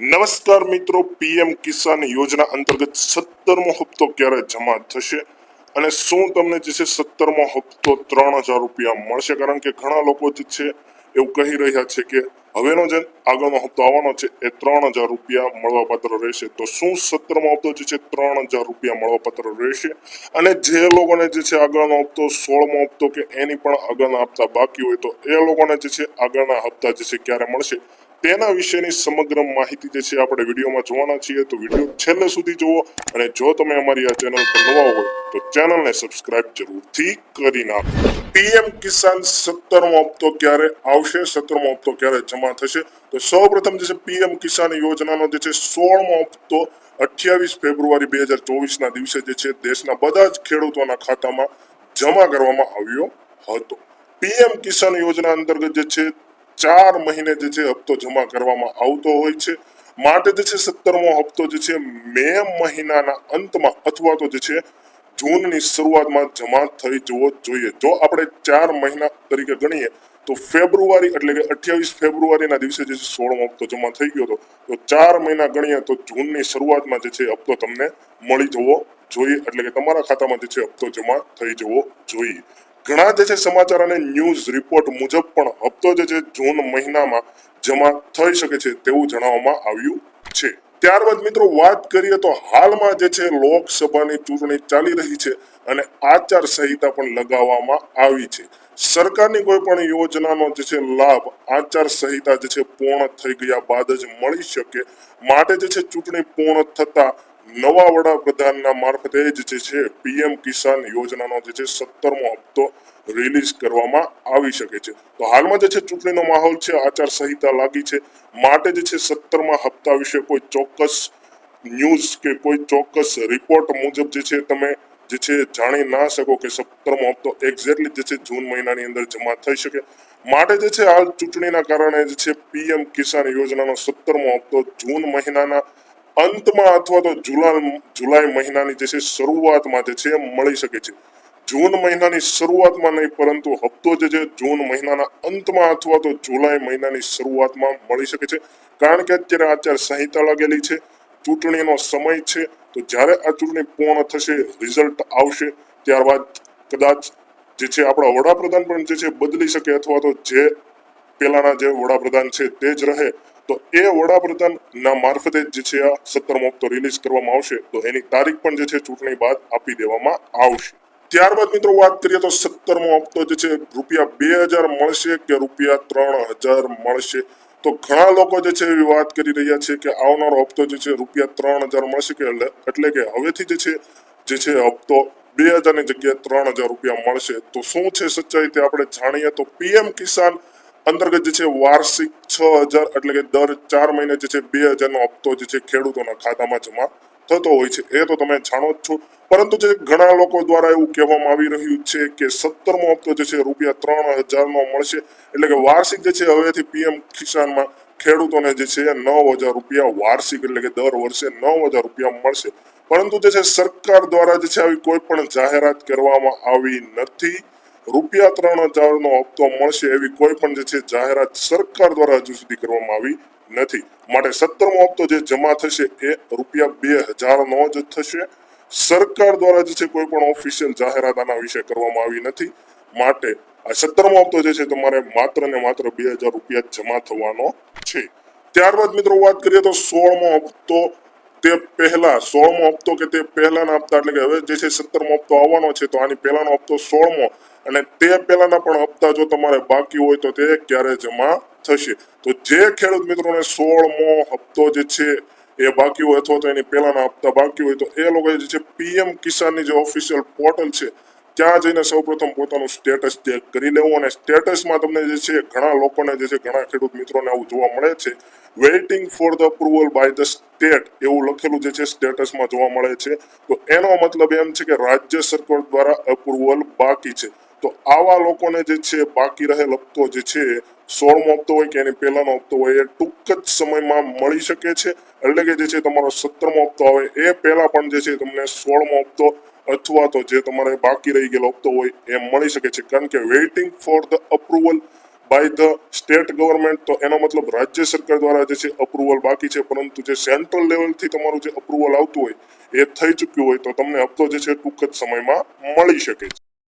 નમસ્કાર મિત્રો, પીએમ કિસાન યોજના અંતર્ગત સત્તરમો હપ્તો ક્યારે જમા થશે અને શું તમને જે છે સત્તરમો હપ્તો ત્રણ હજાર રૂપિયા મળશે? કારણ કે ઘણા લોકો જે છે એવું કહી રહ્યા છે કે હવેનો જે આગળનો હપ્તો આવવાનો છે એ ત્રણ હજાર રૂપિયા મળવાપાત્ર રહેશે. તો શું સત્તરમો હપ્તો જે છે ત્રણ હજાર રૂપિયા મળવાપાત્ર રહેશે? અને જે લોકોને જે છે આગળનો હપ્તો સોળમો હપ્તો કે એની પણ આગળના હપ્તા બાકી હોય તો એ લોકોને જે છે આગળના હપ્તા જે છે ક્યારે મળશે? તેના વિશેની સમગ્ર માહિતી જે છે આપણે વિડીયોમાં જોવાના છીએ. તો વીડિયો છેલ્લે સુધી જુઓ અને જો તમે અમારી આ ચેનલ પર નવા હોય, તો ચેનલને સબસ્ક્રાઇબ જરૂરથી કરી નાખો. પીએમ કિસાન સત્તરમો હપ્તો ક્યારે આવશે? સત્તરમો હપ્તો ક્યારે જમા થશે? તો સૌ પ્રથમ જે છે પીએમ કિસાન યોજનાનો જે છે સોળમો હપ્તો અઠ્યાવીસ ફેબ્રુઆરી બે હજાર ચોવીસના દિવસે જે છે દેશના બધા જ ખેડૂતોના ખાતામાં જમા કરવામાં આવ્યો હતો. પીએમ કિસાન યોજના અંતર્ગત જે છે ચાર મહિને જે છે હપ્તો જમા કરવામાં આવતો હોય છે. માટે જે છે સત્તરમો હપ્તો જે છે મે મહિનાના અંતમાં અથવા તો જે છે જૂનની શરૂઆતમાં જમા થઈ જવો જોઈએ. જો આપણે ચાર મહિના તરીકે ગણીએ, તો ફેબ્રુઆરી એટલે કે અઠ્યાવીસ ફેબ્રુઆરીના દિવસે જે છે સોળમો હપ્તો જમા થઈ ગયો હતો. તો ચાર મહિના ગણીએ, તો જૂનની શરૂઆતમાં જે છે હપ્તો તમને મળી જવો જોઈએ. એટલે કે તમારા ખાતામાં જે છે હપ્તો જમા થઈ જવો જોઈએ. ઘણા જે છે સમાચાર અને ન્યૂઝ રિપોર્ટ મુજબ પણ હપ્તો જે છે જૂન મહિનામાં જમા થઈ શકે છે તેવું જણાવવામાં આવ્યું છે. ત્યારબાદ મિત્રો વાત કરીએ તો હાલમાં જે છે લોકસભાની ચૂંટણી ચાલી રહી છે અને આચાર સંહિતા પણ લગાવવામાં આવી છે. સરકારની કોઈ પણ યોજનાનો જે છે લાભ આચાર સંહિતા જે છે પૂર્ણ થઈ ગયા બાદ જ મળી શકે. માટે જે છે ચૂંટણી પૂર્ણ થતા નવા વડાપ્રધાનના મારફતે જ જે છે, પીએમ કિસાન યોજનાનો જે છે, સત્તરમો હપ્તો રિલીઝ કરવામાં આવી શકે છે. તો હાલમાં જે છે, ચૂંટણીનો માહોલ છે આચાર લાગી છે. માટે જે છે, સત્તરમા હપ્તા વિશે કોઈ ચોક્કસ ન્યૂઝ કે કોઈ ચોક્કસ રિપોર્ટ મુજબ જે છે, તમે જે છે, જાણી ના શકો કે સત્તરમો હપ્તો એક્ઝેક્ટલી જે છે, જૂન મહિનાની અંદર જમા થઈ શકે. માટે જે છે, હાલ ચૂંટણીના કારણે જે છે, પીએમ કિસાન યોજનાનો સત્તરમો હપ્તો જૂન મહિનાના અંતમાં અથવા તો જુલાઈ જુલાઈ મહિનાની જે છે શરૂઆતમાં જે છે મળી શકે છે. જૂન મહિનાની શરૂઆતમાં નહીં, પરંતુ હપ્તો જે છે જૂન મહિનાના અંતમાં અથવા તો જુલાઈ મહિનાની શરૂઆતમાં મળી શકે છે. કારણ કે અત્યારે આચાર સંહિતા લાગેલી છે, ચૂંટણીનો સમય છે, તો જ્યારે આ ચૂંટણી પૂર્ણ થશે, રિઝલ્ટ આવશે, ત્યારબાદ કદાચ જે છે આપણા વડાપ્રધાન પણ જે છે બદલી શકે અથવા તો જે પેલાના જે વડાપ્રધાન છે તે જ રહે, તો એ વડાપ્રધાનના મારફતે જે છે આ સત્તરમો હપ્તો રિલીઝ કરવામાં આવશે, તો એની તારીખ પણ જે છે ચૂંટણી બાદ આપી દેવામાં આવશે. ત્યારબાદ મિત્રો વાત કરીએ તો સત્તરમો હપ્તો જે છે રૂપિયા બે હજાર મળશે કે રૂપિયા ત્રણ હજાર મળશે? તો ઘણા લોકો જે છે એવી વાત કરી રહ્યા છે કે આવનારો હપ્તો જે છે રૂપિયા ત્રણ હજાર મળશે કે એટલે કે હવેથી જે છે જે છે હપ્તો બે હજારની જગ્યાએ ત્રણ હજાર રૂપિયા મળશે. તો શું છે સચ્ચાઈ તે આપણે જાણીએ? તો પીએમ કિસાન અંતર્ગત જે છે વાર્ષિક છ હજાર એટલે કે દર ચાર મહિને જે છે બે હજારનો હપ્તો જે છે ખેડૂતોના ખાતામાં જમા થતો હોય છે. એ તો તમે જાણો જ છો. પરંતુ જે ઘણા લોકો દ્વારા એવું કહેવામાં આવી રહ્યું છે કે સત્તરમો હપ્તો જે છે રૂપિયા ત્રણ હજારનો મળશે. એટલે કે વાર્ષિક જે છે હવેથી પીએમ કિસાનમાં ખેડૂતોને જે છે નવ હજાર રૂપિયા વાર્ષિક એટલે કે દર વર્ષે નવ હજાર રૂપિયા મળશે. પરંતુ જે છે સરકાર દ્વારા જે છે આવી કોઈ પણ જાહેરાત કરવામાં આવી નથી. રૂપિયા ત્રણ હજારનો હપ્તો મળશે એવી કોઈ પણ જે છે જાહેરાત સરકાર દ્વારા હજુ સુધી કરવામાં આવી નથી. માટે સત્તરમો હપ્તો જે જમા થશે એ રૂપિયા બે હજારનો જ થશે. સરકાર દ્વારા જે છે કોઈ પણ ઓફિશિયલ જાહેરાત આના વિશે કરવામાં આવી નથી. માટે આ સત્તરમો હપ્તો જે છે તમારે માત્ર ને માત્ર બે હજાર રૂપિયા જમા થવાનો છે. ત્યારબાદ મિત્રો વાત કરીએ તો સોળમો હપ્તો તે પહેલા સોળમો હપ્તો કે તે પહેલાના હપ્તા, એટલે કે હવે જે છે સત્તરમો હપ્તો આવવાનો છે, તો આની પહેલાનો હપ્તો સોળમો. અને તે પહેલાના પણ હપ્તા જો તમારે બાકી હોય, તો તે ક્યારે જમા થશે? તો જે ખેડૂત મિત્રોને સોળમો હપ્તો જે છે એ બાકી હોય, અથવા તો એની પહેલાના હપ્તા બાકી હોય, તો એ લોકો જે છે પીએમ કિસાનની જે ઓફિશિયલ પોર્ટલ છે, ત્યાં જઈને સૌપ્રથમ પોતાનું સ્ટેટસ ચેક કરી લેવું. અને સ્ટેટસમાં તમને જે છે ઘણા લોકોને જે છે ઘણા ખેડૂત મિત્રોને આવું જોવા મળે છે. Waiting for the approval by the state એવું લખેલું જે છે સ્ટેટસમાં જોવા મળે છે. તો એનો મતલબ એમ છે કે રાજ્ય સરકાર દ્વારા અપ્રુવલ બાકી છે. તો આવા લોકોને જે છે બાકી રહેલ હપ્તો જે છે, સોળમો હપ્તો હોય કે એની પહેલાનો હપ્તો હોય, એ ટૂંક જ સમયમાં મળી શકે છે. એટલે કે જે છે તમારો સત્તરમો હપ્તો આવે, એ પહેલા પણ જે છે તમને સોળમો હપ્તો અથવા તો જે તમારે બાકી રહી ગયેલો હપ્તો હોય, એ મળી શકે છે. કારણ કે waiting for the approval by the state government તો એનો મતલબ રાજ્ય સરકાર દ્વારા જે છે અપ્રુવલ બાકી છે, પરંતુ જે સેન્ટ્રલ લેવલથી તમારું જે અપ્રુવલ આવતું હોય, એ થઈ ચૂક્યું હોય, તો તમને હપ્તો જે છે ટૂંક જ સમયમાં મળી શકે છે.